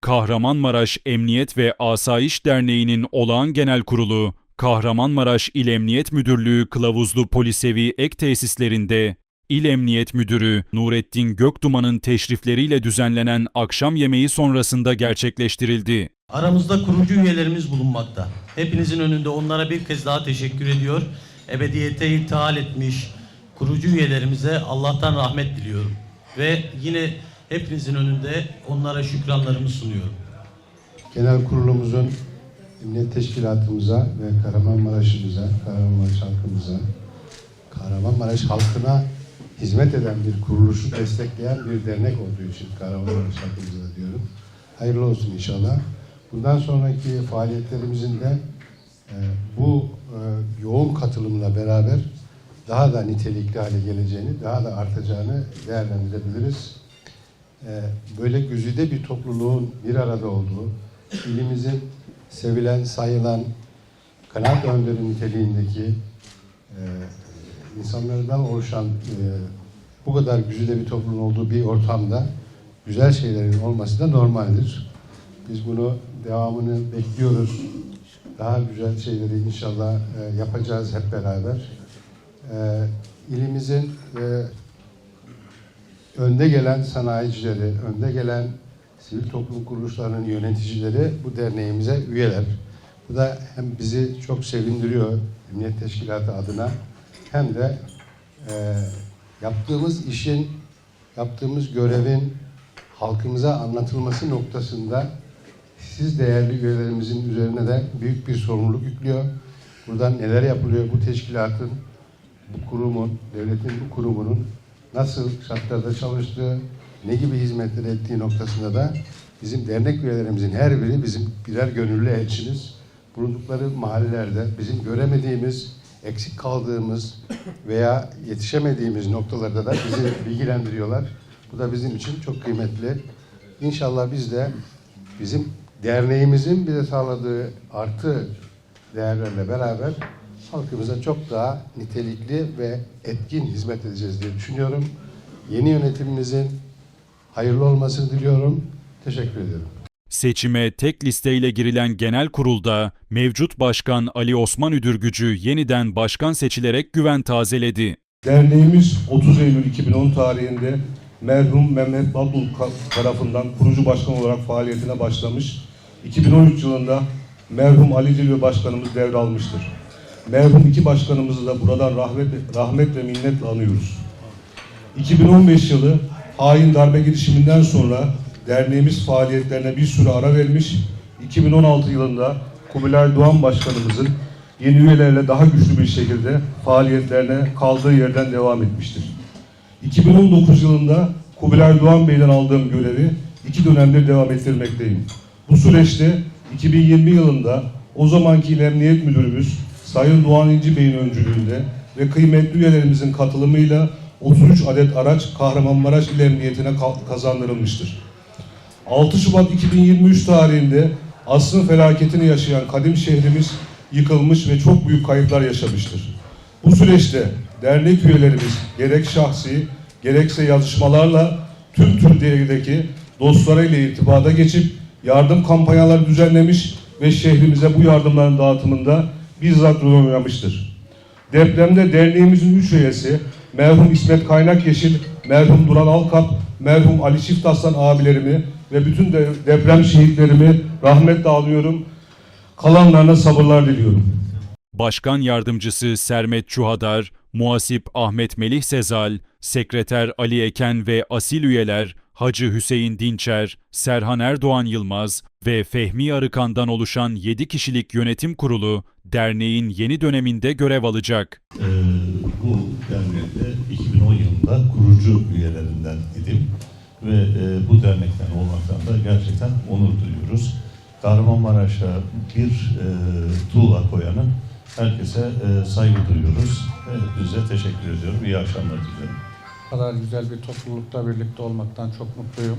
Kahramanmaraş Emniyet ve Asayiş Derneği'nin olağan genel kurulu, Kahramanmaraş İl Emniyet Müdürlüğü Kılavuzlu Polisevi Ek Tesislerinde İl Emniyet Müdürü Nurettin Gökduman'ın teşrifleriyle düzenlenen akşam yemeği sonrasında gerçekleştirildi. Aramızda kurucu üyelerimiz bulunmakta. Hepinizin önünde onlara bir kez daha teşekkür ediyor. Ebediyete irtihal etmiş kurucu üyelerimize Allah'tan rahmet diliyorum. Ve yine hepinizin önünde onlara şükranlarımı sunuyorum. Genel kurulumuzun emniyet teşkilatımıza ve Kahramanmaraş'ımıza, Kahramanmaraş halkımıza, Kahramanmaraş halkına hizmet eden bir kuruluşu destekleyen bir dernek olduğu için Kahramanmaraş halkımıza diyorum. Hayırlı olsun inşallah. Bundan sonraki faaliyetlerimizin de e, bu e, yoğun katılımla beraber daha da nitelikli hale geleceğini, daha da artacağını değerlendirebiliriz. Ee, böyle güzide bir topluluğun bir arada olduğu, ilimizin sevilen, sayılan, kanaat önderi niteliğindeki e, insanlardan oluşan e, bu kadar güzide bir topluluğun olduğu bir ortamda güzel şeylerin olması da normaldir. Biz bunu devamını bekliyoruz. Daha güzel şeyleri inşallah e, yapacağız hep beraber. E, ilimizin e, önde gelen sanayicileri, önde gelen sivil toplum kuruluşlarının yöneticileri bu derneğimize üyeler. Bu da hem bizi çok sevindiriyor Emniyet Teşkilatı adına hem de e, yaptığımız işin, yaptığımız görevin halkımıza anlatılması noktasında siz değerli üyelerimizin üzerine de büyük bir sorumluluk yüklüyor. Buradan neler yapılıyor bu teşkilatın, bu kurumun, devletin bu kurumunun nasıl şartlarda çalıştığı, ne gibi hizmetler ettiği noktasında da bizim dernek üyelerimizin her biri bizim birer gönüllü elçimiz. Bulundukları mahallelerde bizim göremediğimiz, eksik kaldığımız veya yetişemediğimiz noktalarda da bizi bilgilendiriyorlar. Bu da bizim için çok kıymetli. İnşallah biz de bizim derneğimizin bize sağladığı artı değerlerle beraber halkımıza çok daha nitelikli ve etkin hizmet edeceğiz diye düşünüyorum. Yeni yönetimimizin hayırlı olmasını diliyorum. Teşekkür ediyorum. Seçime tek listeyle girilen genel kurulda mevcut başkan Ali Osman Üdürgücü yeniden başkan seçilerek güven tazeledi. Derneğimiz 30 Eylül 2010 tarihinde merhum Mehmet Badul ka- tarafından kurucu başkan olarak faaliyetine başlamış. 2013 yılında merhum Ali Cilve başkanımız devralmıştır. Merhum iki başkanımızı da buradan rahmet, rahmet ve minnetle anıyoruz. 2015 yılı hain darbe girişiminden sonra derneğimiz faaliyetlerine bir süre ara vermiş. 2016 yılında Kubilay Doğan Başkanımızın yeni üyelerle daha güçlü bir şekilde faaliyetlerine kaldığı yerden devam etmiştir. 2019 yılında Kubilay Doğan Bey'den aldığım görevi iki dönemdir devam ettirmekteyim. Bu süreçte 2020 yılında o zamanki İl Emniyet Müdürümüz Sayın Doğan İnci Bey'in öncülüğünde ve kıymetli üyelerimizin katılımıyla 33 adet araç Kahramanmaraş İl Emniyetine ka- kazandırılmıştır. 6 Şubat 2023 tarihinde asrın felaketini yaşayan kadim şehrimiz yıkılmış ve çok büyük kayıplar yaşamıştır. Bu süreçte dernek üyelerimiz gerek şahsi gerekse yazışmalarla tüm Türkiye'deki dostlarıyla irtibata geçip yardım kampanyaları düzenlemiş ve şehrimize bu yardımların dağıtımında bizzat rol oynamıştır. Depremde derneğimizin üç üyesi merhum İsmet Kaynak Yeşil, merhum Duran Alkap, merhum Ali Çiftaslan abilerimi ve bütün de deprem şehitlerimi rahmetle anıyorum. Kalanlarına sabırlar diliyorum. Başkan Yardımcısı Sermet Çuhadar, Muhasip Ahmet Melih Sezal, Sekreter Ali Eken ve asil üyeler Hacı Hüseyin Dinçer, Serhan Erdoğan Yılmaz ve Fehmi Arıkan'dan oluşan 7 kişilik yönetim kurulu derneğin yeni döneminde görev alacak. Ee, bu dernekte 2010 yılında kurucu üyelerinden idim ve e, bu dernekten olmaktan da gerçekten onur duyuyoruz. Kahramanmaraş'a bir e, tuğla koyanın herkese e, saygı duyuyoruz hepinize teşekkür ediyorum. İyi akşamlar diliyorum. Kadar güzel bir toplulukta birlikte olmaktan çok mutluyum.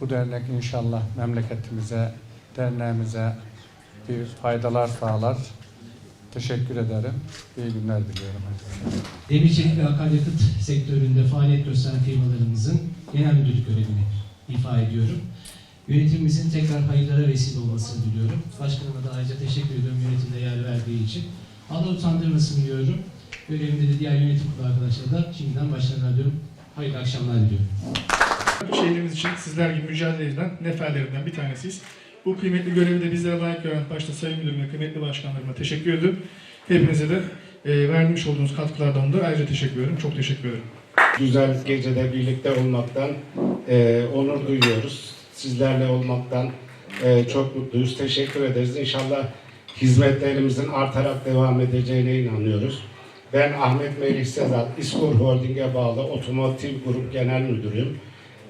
Bu dernek inşallah memleketimize, derneğimize bir faydalar sağlar. Teşekkür ederim. İyi günler diliyorum. herkese. demir çelik ve akaryakıt sektöründe faaliyet gösteren firmalarımızın genel müdürlük görevini ifa ediyorum. Yönetimimizin tekrar hayırlara vesile olmasını diliyorum. Başkanıma da ayrıca teşekkür ediyorum yönetimde yer verdiği için. Allah utandırmasın diyorum. Görevimde de diğer yönetim kurulu arkadaşlara da şimdiden başlarına diyorum. Hayırlı akşamlar diliyorum. şehrimiz için sizler gibi mücadele eden neferlerinden bir tanesiyiz. Bu kıymetli görevi de bizlere layık gören başta Sayın Müdürüm ve kıymetli başkanlarıma teşekkür ediyorum. Hepinize de e, vermiş olduğunuz katkılardan da ayrıca teşekkür ederim. Çok teşekkür ederim. güzel gecede birlikte olmaktan e, onur duyuyoruz. Sizlerle olmaktan e, çok mutluyuz. Teşekkür ederiz. İnşallah hizmetlerimizin artarak devam edeceğine inanıyoruz. Ben Ahmet Melih Sedat, İskur Holding'e bağlı Otomotiv Grup Genel Müdürüyüm.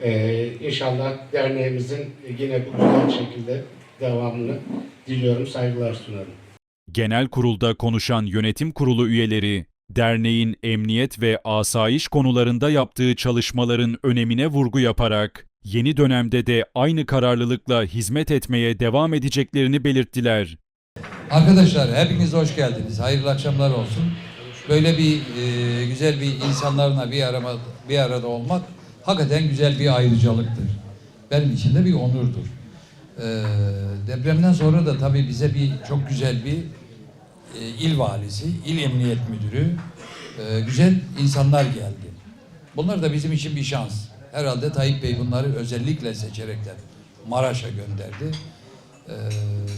E, inşallah derneğimizin yine bu güzel şekilde devamını diliyorum, saygılar sunarım. Genel kurulda konuşan yönetim kurulu üyeleri, derneğin emniyet ve asayiş konularında yaptığı çalışmaların önemine vurgu yaparak, yeni dönemde de aynı kararlılıkla hizmet etmeye devam edeceklerini belirttiler. Arkadaşlar hepiniz hoş geldiniz. Hayırlı akşamlar olsun. Böyle bir e, güzel bir insanlarla bir arama bir arada olmak hakikaten güzel bir ayrıcalıktır. Benim için de bir onurdur. E, depremden sonra da tabii bize bir çok güzel bir e, il valisi, il emniyet müdürü, e, güzel insanlar geldi. Bunlar da bizim için bir şans. Herhalde Tayyip Bey bunları özellikle seçerekten Maraş'a gönderdi. Ee,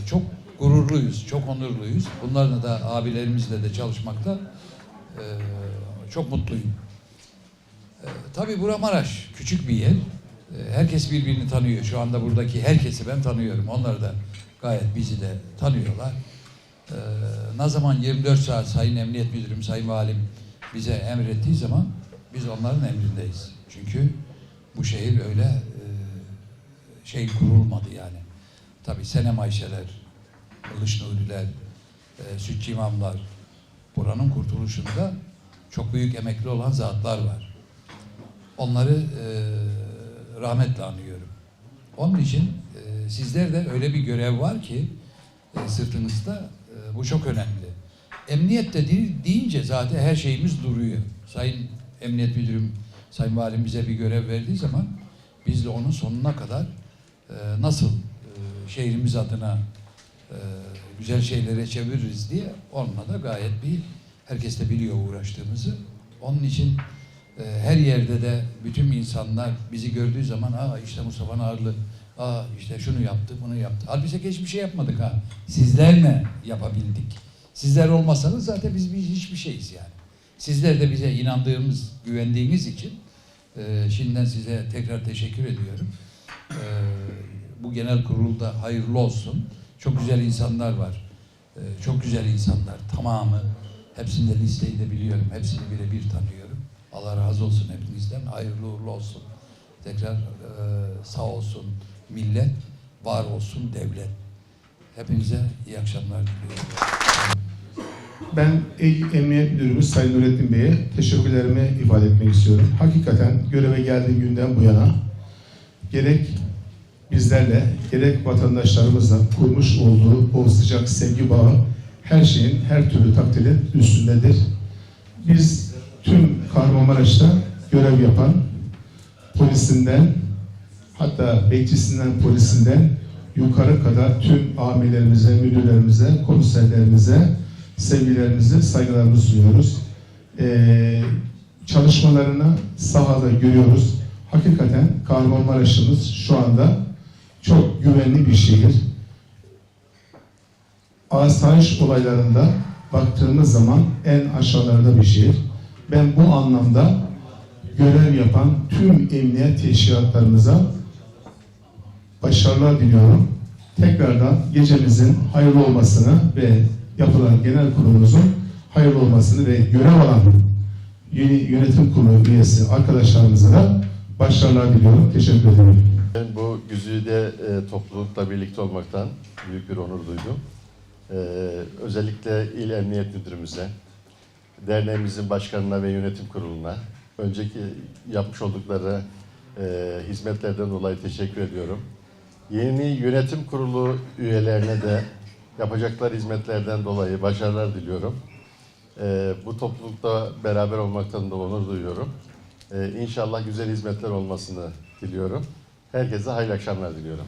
çok gururluyuz, çok onurluyuz. Bunlarla da abilerimizle de çalışmakta çok mutluyum. Ee, tabii bura Maraş, küçük bir yer. Ee, herkes birbirini tanıyor. Şu anda buradaki herkesi ben tanıyorum. Onlar da gayet bizi de tanıyorlar. Ee, ne zaman 24 saat Sayın Emniyet Müdürüm, Sayın Valim bize emrettiği zaman biz onların emrindeyiz. Çünkü bu şehir öyle e, şey kurulmadı yani. Tabii Senem Ayşeler, Kılıç Nuriler, e, Sütçü İmamlar buranın kurtuluşunda çok büyük emekli olan zatlar var. Onları e, rahmetle anıyorum. Onun için e, sizlerde öyle bir görev var ki e, sırtınızda e, bu çok önemli. Emniyet de deyince zaten her şeyimiz duruyor. Sayın Emniyet Müdürüm, Sayın Valim bize bir görev verdiği zaman biz de onun sonuna kadar e, nasıl e, şehrimiz adına güzel şeylere çeviririz diye onunla gayet bir herkes de biliyor uğraştığımızı. Onun için e, her yerde de bütün insanlar bizi gördüğü zaman aa işte Mustafa Narlı, aa işte şunu yaptı, bunu yaptı. Halbuki hiçbir şey yapmadık ha. Sizlerle yapabildik. Sizler olmasanız zaten biz, biz hiçbir şeyiz yani. Sizler de bize inandığımız, güvendiğiniz için e, şimdiden size tekrar teşekkür ediyorum. E, bu genel kurulda hayırlı olsun. Çok güzel insanlar var. E, çok güzel insanlar. Tamamı. Hepsinde listeyi de biliyorum. Hepsini birebir tanıyorum. Allah razı olsun hepinizden. Hayırlı uğurlu olsun. Tekrar e, sağ olsun millet, var olsun devlet. Hepinize iyi akşamlar diliyorum. Ben İl Emniyet Müdürümüz Sayın Nurettin Bey'e teşekkürlerimi ifade etmek istiyorum. Hakikaten göreve geldiğim günden bu yana gerek bizlerle gerek vatandaşlarımızla kurmuş olduğu o sıcak sevgi bağı her şeyin her türlü takdirin üstündedir. Biz tüm Kahramanmaraş'ta görev yapan polisinden hatta bekçisinden polisinden yukarı kadar tüm amirlerimize, müdürlerimize, komiserlerimize sevgilerimizi, saygılarımızı sunuyoruz. Ee, çalışmalarını sahada görüyoruz. Hakikaten Kahramanmaraş'ımız şu anda çok güvenli bir şehir. Asayiş olaylarında baktığımız zaman en aşağılarda bir şehir. Ben bu anlamda görev yapan tüm emniyet teşkilatlarımıza başarılar diliyorum. Tekrardan gecemizin hayırlı olmasını ve yapılan genel kurulumuzun hayırlı olmasını ve görev alan yönetim kurulu üyesi arkadaşlarımıza da başarılar diliyorum. Teşekkür ederim. Ben bu güzide e, toplulukla birlikte olmaktan büyük bir onur duydum. E, özellikle İl Emniyet Müdürümüze, derneğimizin başkanına ve yönetim kuruluna, önceki yapmış oldukları e, hizmetlerden dolayı teşekkür ediyorum. Yeni yönetim kurulu üyelerine de yapacakları hizmetlerden dolayı başarılar diliyorum. E, bu toplulukta beraber olmaktan da onur duyuyorum. E, inşallah güzel hizmetler olmasını diliyorum. Herkese hayırlı akşamlar diliyorum.